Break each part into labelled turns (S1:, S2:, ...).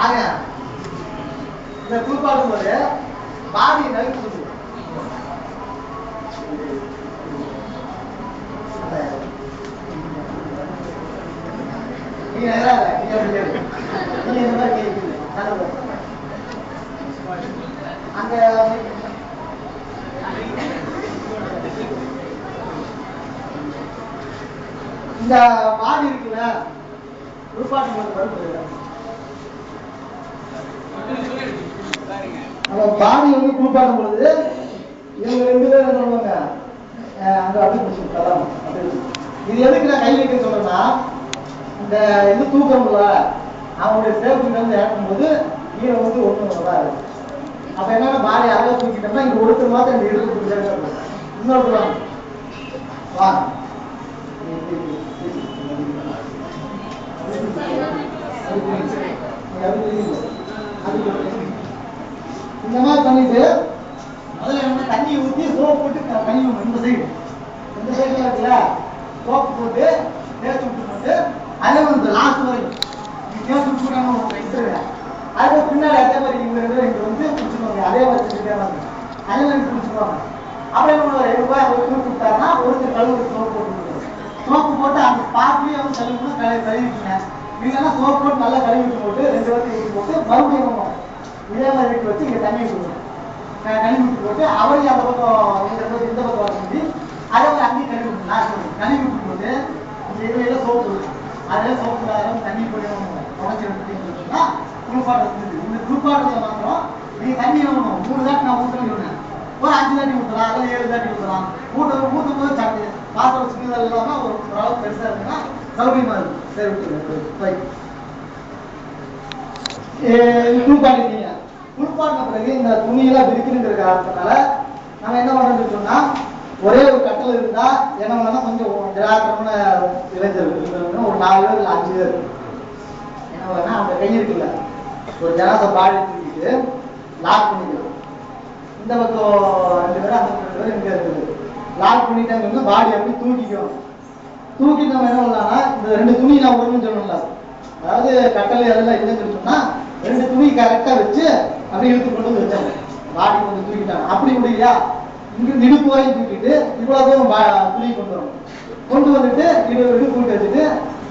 S1: ஆக இந்த குறிப்பாடும் போது பாதி நழுவி சொல்லுவோம் நீங்க நேரா நீங்க அப்படி நீங்க இந்த மாதிரி கேட்குறீங்க. அங்க இந்த பாடி இருக்குல்ல உருப்பாட்டம் வரும்போது வருது நம்ம வந்து குளிப்பாடும் பொழுது இவங்க ரெண்டு பேரும் சொல்லுவாங்க அங்க பிடிச்சி இது எதுக்கு நான் கை வைக்க சொல்றேன்னா இந்த இது தூக்கம்ல அவங்களுடைய சேஃப்டி வந்து இறக்கும்போது கீழே வந்து ஒண்ணு வராது அப்ப என்னன்னா பாடி அழகா தூக்கிட்டோம்னா இங்க ஒருத்தர் மாத்திரம் இந்த இடுப்பு பிடிச்சாங்க இந்த மாதிரி பண்ணிட்டு? முதல்ல என்ன தண்ணி ஊத்தி சோப் போட்டு கழிவு இந்த சைடு இந்த சைடுல இருக்குல்ல? சோப்பு போட்டு தேய்ச்சி விட்டு போட்டு அதே வந்து லாஸ்ட் வரைக்கும். நீ தேய்ச்சி விட்டு அது பின்னாடி அதே மாதிரி இவங்க ரெண்டு பேரும் வந்து பிடிச்சிருவாங்க அதே வச்சுக்கிட்டே செஞ்சுட்டே வாங்க அதே மாதிரி பிடிச்சிருவாங்க அப்புறம் என்ன ரெண்டு ரூபாய் அவர் கூட்டு விட்டாருன்னா ஒருத்தர் கழுவு சோப்பு போட்டு சோப்பு போட்டு அந்த பாத்தியே வந்து கழுவி கழுவி கழுவிட்டுங்க இல்லைன்னா சோப்பு போட்டு நல்லா கழுவிட்டு போட்டு ரெண்டு வருஷம் வீட்டு போட்டு மறுபடியும் இதே மாதிரி வீட்டு வச்சு இங்கே தண்ணி விட்டுருவோம் கழுவி விட்டு போட்டு அவரையும் அந்த பக்கம் இந்த பக்கம் இந்த பக்கம் வர சொல்லி அதே மாதிரி அங்கேயும் கழுவி விட்டு கழுவி விட்டு போட்டு இந்த இதுல சோப்பு அதில் சோப்பு ஆரம் தண்ணி போய் உடச்சி குரூப்பாக இருந்தது இந்த குளிப்பாட்டத்தில் மாத்திரம் நீங்கள் தண்ணி வேணும் மூணு தாட்டி நான் ஊற்றணும் சொன்னேன். ஒரு அஞ்சு தாட்டி ஊற்றலாம் அல்லது ஏழு தாட்டி ஊற்றலாம் ஊட்ட ஊற்றும் போது சட்டு பாத்திரம் சின்னதாக இல்லாமல் ஒரு அளவுக்கு பெருசாக இருக்குன்னா சௌகரியமா இருக்கும் சரி விட்டுருங்க ரைட் குளிப்பாட்டிட்டீங்க குளிப்பாட்டின பிறகு இந்த துணியெல்லாம் விரிக்கணுங்கிற காரணத்தினால நம்ம என்ன பண்ணணும்னு சொன்னா ஒரே ஒரு கட்டல் இருந்தா என்ன பண்ணலாம் கொஞ்சம் திராட்டமான இளைஞர் ஒரு நாலு பேர் இல்லை அஞ்சு பேர் என்ன பண்ணா அவங்க கை இருக்குல்ல ஒரு ஜனாச பாடி தூக்கிட்டு லாக் பண்ணிக்கலாம். இந்த பக்கம் ரெண்டு பேரும் அந்த ரெண்டு பேரும் இங்க இருக்குது. லாக் பண்ணிட்டாங்கன்னா பாடி அப்படி தூக்கிக்கும். தூக்கி நம்ம என்ன பண்ணலாம்னா இந்த ரெண்டு துணி நான் விடணும்னு சொல்லணும்ல அதாவது கட்டளை அதெல்லாம் இல்லைன்னு சொன்னா ரெண்டு துணி கரெக்டா வச்சு அப்படியே இழுத்து கொண்டு வந்து வச்சாங்க. பாடி கொண்டு தூக்கிட்டாங்க. அப்படி முடியலையா? இங்க இடுப்பு வரையும் தூக்கிட்டு இவ்வளவு தூரம் துணி கொண்டு வரணும். கொண்டு வந்துட்டு இடு இடுப்பு கூட்டு வச்சுட்டு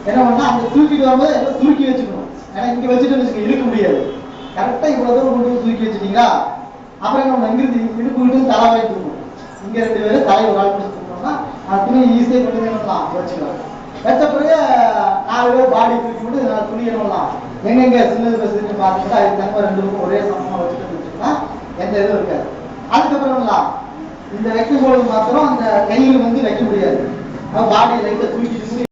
S1: என்ன பண்ணா அந்த தூக்கிட்டு வரும்போது எல்லாம் தூக்கி வச்சுக்கணும். ஏன்னா இங்க வச்சுட்டு வச்சுக்க இழுக்க முடியாது. கரெக்டா இவ்வளவு தூரம் கொண்டு வந்து தூக்கி வச்சுட்டீங்களா? அப்புறம் நம்ம இங்கிருந்து இடுப்பு விட்டு தலை வாங்கி தூக்கணும். இங்க ரெண்டு பேரும் தலை ஒரு ஆள் துணி ஈஸியாக கொண்டு வந்து வச்சுக்கலாம் வச்ச பிறகு நாலு பேர் பாடி தூக்கி விட்டு நாலு துணி என்ன எங்கெங்க சின்னது பெருசுன்னு பார்த்துட்டு அதுக்கு தங்க ரெண்டு பேரும் ஒரே சமமாக வச்சுட்டு வச்சுக்கோன்னா எந்த இதுவும் இருக்காது. அதுக்கப்புறம்லாம் இந்த வைக்கும் பொழுது மாத்திரம் அந்த கையில் வந்து வைக்க முடியாது. பாடியை லைட்டை தூக்கி